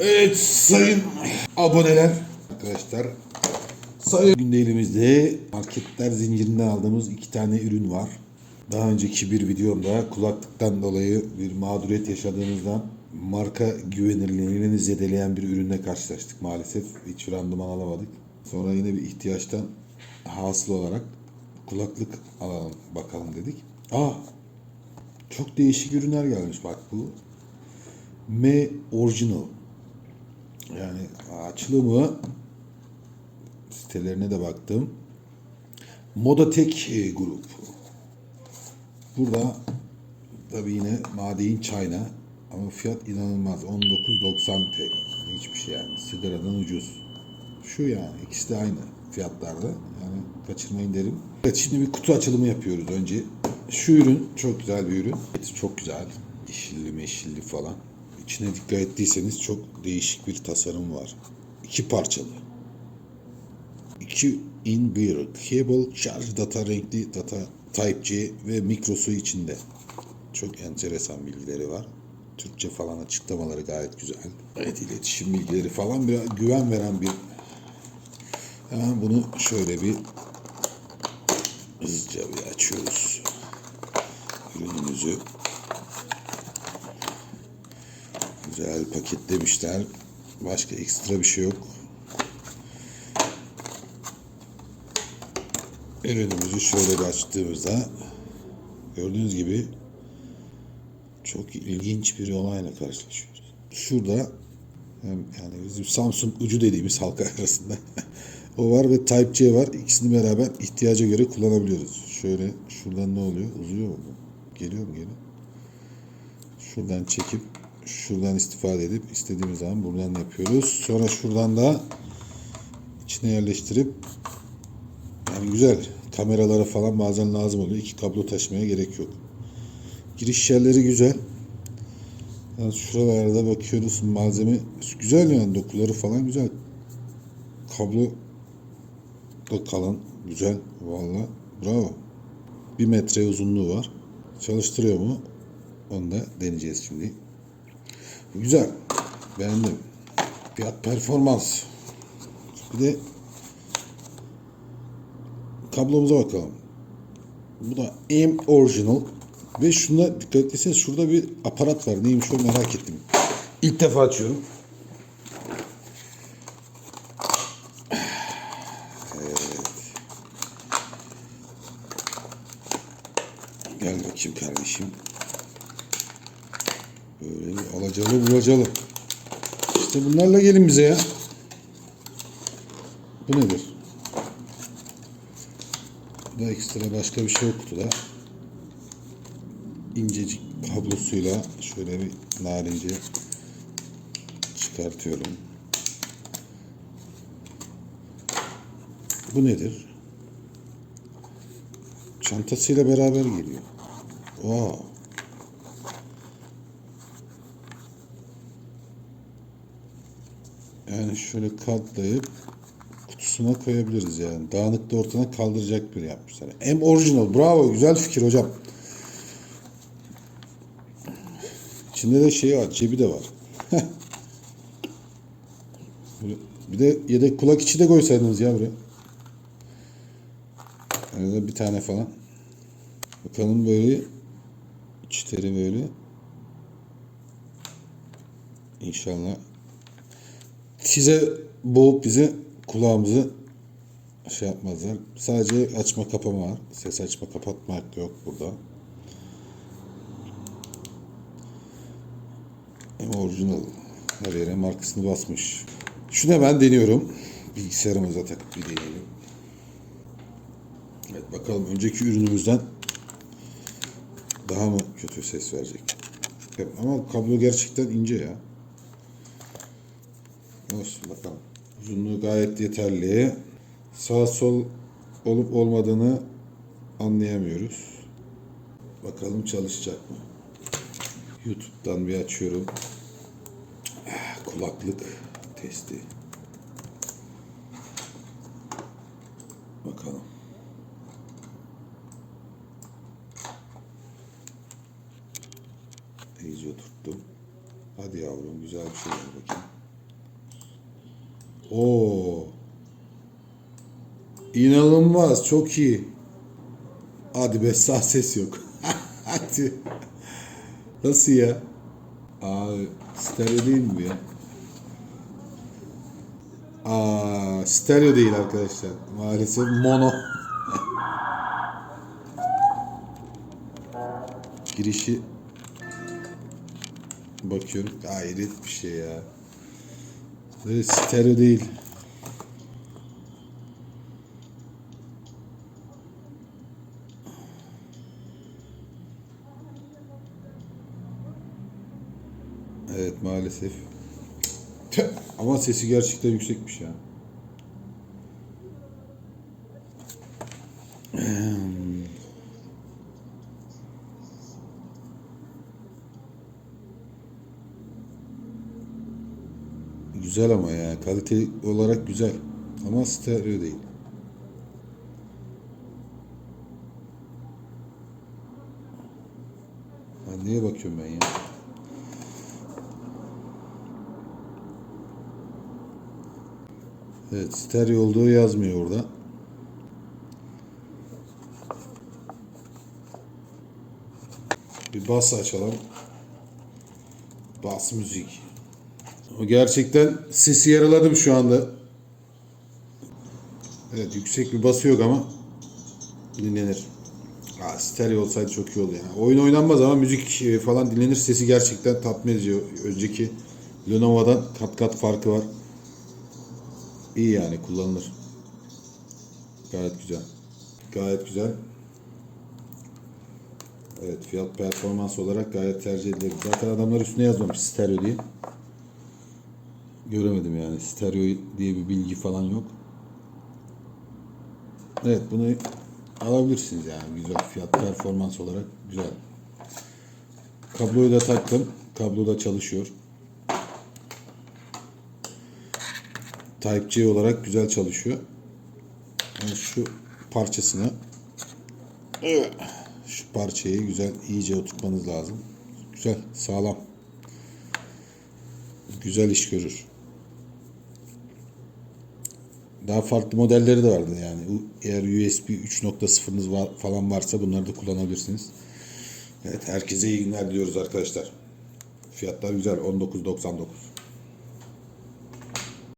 Evet sayın aboneler arkadaşlar sayın günde elimizde marketler zincirinden aldığımız iki tane ürün var. Daha önceki bir videomda kulaklıktan dolayı bir mağduriyet yaşadığımızdan marka güvenilirliğini zedeleyen bir ürünle karşılaştık maalesef. Hiç randıman alamadık. Sonra yine bir ihtiyaçtan hasıl olarak kulaklık alalım bakalım dedik. Aa çok değişik ürünler gelmiş bak bu. M Original. Yani açılımı sitelerine de baktım. Modatek e, grup. Burada tabii yine Madein China ama fiyat inanılmaz. 19.90 TL. Hiçbir şey yani. Sigaradan ucuz. Şu yani. ikisi de aynı fiyatlarda. Yani kaçırmayın derim. Evet şimdi bir kutu açılımı yapıyoruz önce. Şu ürün çok güzel bir ürün. Çok güzel. Yeşilli meşilli falan. İçine dikkat ettiyseniz çok değişik bir tasarım var. İki parçalı. 2 in 1 cable charge data renkli data type C ve mikrosu içinde. Çok enteresan bilgileri var. Türkçe falan açıklamaları gayet güzel. Evet iletişim bilgileri falan bir güven veren bir Hemen bunu şöyle bir hızlıca bir açıyoruz. Ürünümüzü güzel paketlemişler. Başka ekstra bir şey yok. Ürünümüzü şöyle bir açtığımızda gördüğünüz gibi çok ilginç bir olayla karşılaşıyoruz. Şurada yani bizim Samsung ucu dediğimiz halka arasında o var ve Type C var. İkisini beraber ihtiyaca göre kullanabiliyoruz. Şöyle şuradan ne oluyor? Uzuyor mu? Geliyor mu geri? Şuradan çekip şuradan istifade edip istediğimiz zaman buradan yapıyoruz. Sonra şuradan da içine yerleştirip yani güzel. Kameralara falan bazen lazım oluyor. İki kablo taşımaya gerek yok. Giriş yerleri güzel. Yani şuralarda bakıyoruz malzeme güzel yani dokuları falan güzel. Kablo da kalın. Güzel. Valla bravo. Bir metre uzunluğu var. Çalıştırıyor mu? Onu da deneyeceğiz şimdi. Güzel. Beğendim. Fiyat performans. Bir de kablomuza bakalım. Bu da M Original. Ve şuna dikkat etseniz şurada bir aparat var. Neymiş o merak ettim. İlk defa açıyorum. Gel bakayım kardeşim. Böyle alacalı bulacalı. İşte bunlarla gelin bize ya. Bu nedir? Bu da ekstra başka bir şey yok kutuda. İncecik kablosuyla şöyle bir narince çıkartıyorum. Bu nedir? Çantasıyla beraber geliyor. Wow. Yani şöyle katlayıp kutusuna koyabiliriz yani. Dağınıkta ortadan kaldıracak bir yapmışlar. M orijinal. Bravo. Güzel fikir hocam. İçinde de şey var. Cebi de var. Bir de yedek kulak içi de koysaydınız ya buraya. Arada bir tane falan. Bakalım böyle içleri böyle. İnşallah size boğup bize kulağımızı şey yapmazlar. Sadece açma kapama var. Ses açma kapatma yok burada. Ama orijinal. Her yere markasını basmış. Şunu hemen deniyorum. Bilgisayarımıza takıp bir deneyelim. Evet bakalım önceki ürünümüzden daha mı kötü ses verecek? Ama kablo gerçekten ince ya. Olsun bakalım. Uzunluğu gayet yeterli. Sağ sol olup olmadığını anlayamıyoruz. Bakalım çalışacak mı? YouTube'dan bir açıyorum. Kulaklık testi. Bakalım. İyice oturttum. Hadi yavrum güzel bir şey bakayım. Oo. İnanılmaz. Çok iyi. Hadi be sağ ses yok. Hadi. Nasıl ya? Abi stereo değil mi ya? Aa, stereo değil arkadaşlar. Maalesef mono. Girişi bakıyorum. Hayret bir şey ya. Böyle stereo değil. Evet maalesef. Tüh, Ama sesi gerçekten yüksekmiş ya. Güzel ama ya. Kalite olarak güzel. Ama stereo değil. Ha, neye bakıyorum ben ya? Evet, stereo olduğu yazmıyor orada. Bir bas açalım. Bas müzik. Gerçekten sesi yaraladım şu anda. Evet, yüksek bir bası yok ama dinlenir. Aa, stereo olsaydı çok iyi olur yani. Oyun oynanmaz ama müzik e, falan dinlenir. Sesi gerçekten tatmin ediyor. Önceki Lenovo'dan kat kat farkı var. İyi yani kullanılır. Gayet güzel. Gayet güzel. Evet fiyat performans olarak gayet tercih edilir. Zaten adamlar üstüne yazmamış stereo diye. Göremedim yani stereo diye bir bilgi falan yok. Evet bunu alabilirsiniz yani güzel fiyat performans olarak güzel. Kabloyu da taktım. Kablo da çalışıyor. Type-C olarak güzel çalışıyor. Yani şu parçasını şu parçayı güzel iyice oturtmanız lazım. Güzel, sağlam. Güzel iş görür. Daha farklı modelleri de vardı yani. Eğer USB 3.0'ınız var, falan varsa bunları da kullanabilirsiniz. Evet, herkese iyi günler diliyoruz arkadaşlar. Fiyatlar güzel. 19.99.